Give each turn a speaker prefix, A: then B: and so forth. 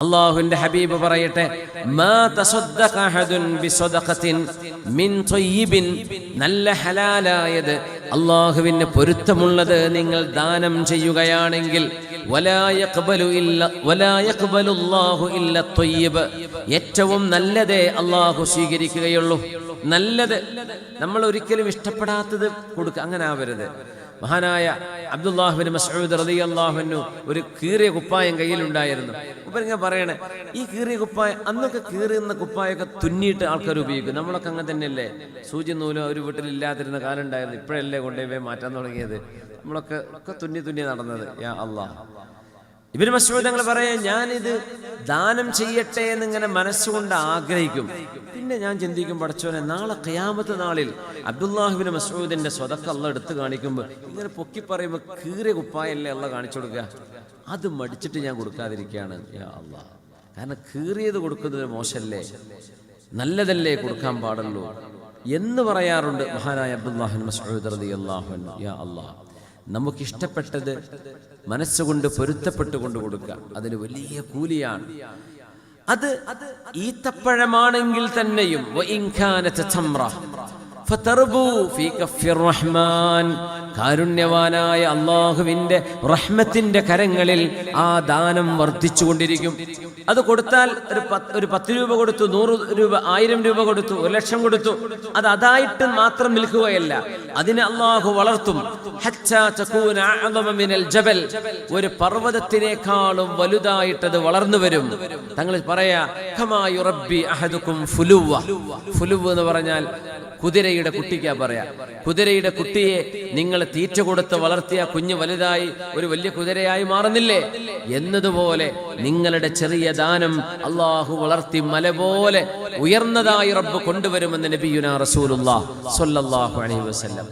A: അള്ളാഹുവിന്റെ ഹബീബ് പറയട്ടെ നല്ല ഹലാലായത് അള്ളാഹുവിന് പൊരുത്തമുള്ളത് നിങ്ങൾ ദാനം ചെയ്യുകയാണെങ്കിൽ ഏറ്റവും നല്ലതേ അള്ളാഹു സ്വീകരിക്കുകയുള്ളൂ. നല്ലത് നമ്മൾ ഒരിക്കലും ഇഷ്ടപ്പെടാത്തത് കൊടുക്കുക അങ്ങനെ ആവരുത് മഹാനായ അബ്ദുല്ലാഹുബിൻ മസൂദ് റതി അള്ളാഹുനു ഒരു കീറിയ കുപ്പായം കയ്യിലുണ്ടായിരുന്നു. അപ്പൊ ഇങ്ങനെ പറയണേ ഈ കീറിയ കുപ്പായം അന്നൊക്കെ കീറിയുന്ന കുപ്പായൊക്കെ തുന്നിയിട്ട് ആൾക്കാർ ഉപയോഗിക്കും. നമ്മളൊക്കെ അങ്ങനെ തന്നെയല്ലേ? സൂചി നൂലും ഒരു വീട്ടിലില്ലാതിരുന്ന കാലം ഉണ്ടായിരുന്നു. ഇപ്പോഴല്ലേ കൊണ്ടുപോയി മാറ്റാൻ തുടങ്ങിയത്? നമ്മളൊക്കെ ഒക്കെ തുന്നി തുന്നി നടന്നത്. യാ അള്ളാഹ് ഇവർ മസൂദ് ഞങ്ങൾ പറയാം ഞാനിത് ദാനം ചെയ്യട്ടെ എന്നിങ്ങനെ മനസ്സുകൊണ്ട് ആഗ്രഹിക്കും. പിന്നെ ഞാൻ ചിന്തിക്കും പഠിച്ചോനെ നാളെ ഖിയാമത്ത് നാളിൽ അബ്ദുല്ലാഹുബിൻ മസൂദിന്റെ സ്വതക്ക അള്ള എടുത്തു കാണിക്കുമ്പോൾ ഇങ്ങനെ പൊക്കി പറയുമ്പോൾ കീറിയ കുപ്പായല്ലേ അള്ള കാണിച്ചു കൊടുക്കുക? അത് മടിച്ചിട്ട് ഞാൻ കൊടുക്കാതിരിക്കുകയാണ് കാരണം കീറിയത് കൊടുക്കുന്നത് മോശല്ലേ? നല്ലതല്ലേ കൊടുക്കാൻ പാടുള്ളൂ? എന്ന് പറയാറുണ്ട് മഹാനായ അബ്ദുല്ലാഹിൻ മസൂദ് അള്ളാഹു യാ അള്ളാഹ് നമുക്കിഷ്ടപ്പെട്ടത് മനസ്സുകൊണ്ട് പൊരുത്തപ്പെട്ടുകൊണ്ട് കൊടുക്കുക. അതിന് വലിയ കൂലിയാണ്. അത് ഈത്തപ്പഴമാണെങ്കിൽ തന്നെയും കാരുണ്യവാനായ അള്ളാഹുവിന്റെ റഹ്മത്തിന്റെ കരങ്ങളിൽ ആ ദാനം വർദ്ധിച്ചുകൊണ്ടിരിക്കും. അത് കൊടുത്താൽ ഒരു പത്ത് ഒരു പത്ത് രൂപ കൊടുത്തു നൂറ് രൂപ ആയിരം രൂപ കൊടുത്തു ഒരു ലക്ഷം കൊടുത്തു. അത് അതായിട്ട് മാത്രം നിൽക്കുകയല്ല. അതിനെ അള്ളാഹു വളർത്തും. ജബൽ. ഒരു പർവതത്തിനേക്കാളും അത് വളർന്നു വരും. തങ്ങൾ പറയാ എന്ന് പറഞ്ഞാൽ കുതിരയുടെ കുട്ടിക്കാ പറയാ. കുതിരയുടെ കുട്ടിയെ നിങ്ങൾ തീറ്റ കൊടുത്ത് വളർത്തിയ കുഞ്ഞ് വലുതായി ഒരു വലിയ കുതിരയായി മാറുന്നില്ലേ? എന്നതുപോലെ നിങ്ങളുടെ ചെറിയ ദാനം അള്ളാഹു വളർത്തി മല പോലെ ഉയർന്നതായി റബ്ബ് കൊണ്ടുവരുമെന്ന് നബിയുന റസൂലുള്ള സ്വല്ലല്ലാഹു അലൈഹി വസല്ലം.